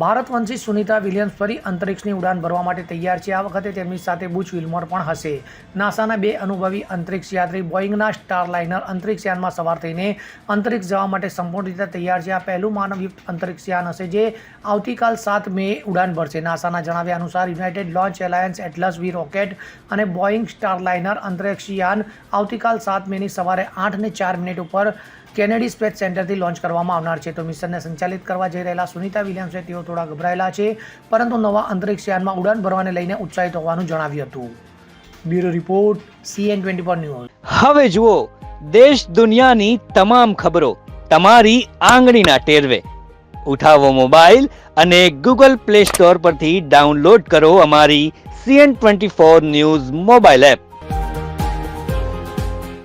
ભારતવંશી Sunita Williams ફરી અંતરિક્ષની ઉડાન ભરવા માટે તૈયાર છે. આ વખતે તેમની સાથે બુચ વિલ્મોર પણ હશે. નાસાના બે અનુભવી અંતરિક્ષ યાત્રી બોઈંગના સ્ટાર લાઇનર અંતરિક્ષયાનમાં સવાર થઈને અંતરિક્ષ જવા માટે સંપૂર્ણ રીતે તૈયાર છે. આ પહેલું માનવયુક્ત અંતરિક્ષયાન હશે જે આવતીકાલ સાત મે ઉડાન ભરશે. નાસાના જણાવ્યા અનુસાર United Launch Alliance Atlas V rocket અને બોઈંગ સ્ટાર લાઇનર અંતરિક્ષયાન આવતીકાલ સાત મેની સવારે આઠ ને ચાર મિનિટ ઉપર કેનેડી સ્પેસ સેન્ટરથી લોન્ચ કરવામાં આવનાર છે. તો મિશનને સંચાલિત કરવા જઈ રહેલા સુનિતા વિલિયમ્સે તેઓ થોડા ગભરાયેલા છે, પરંતુ નવા અંતરિક્ષયાનમાં ઉડાન ભરવાને લઈને ઉત્સાહિત હોવાનું જણાવ્યું હતું. Bureau report, CN twenty four news. હવે જુઓ, દેશ દુનિયાની તમામ ખબરો તમારી આંગળીના ટેરવે. ઉઠાવો મોબાઈલ અને ગૂગલ પ્લે સ્ટોર પરથી ડાઉનલોડ કરો અમારી CN twenty four news mobile app.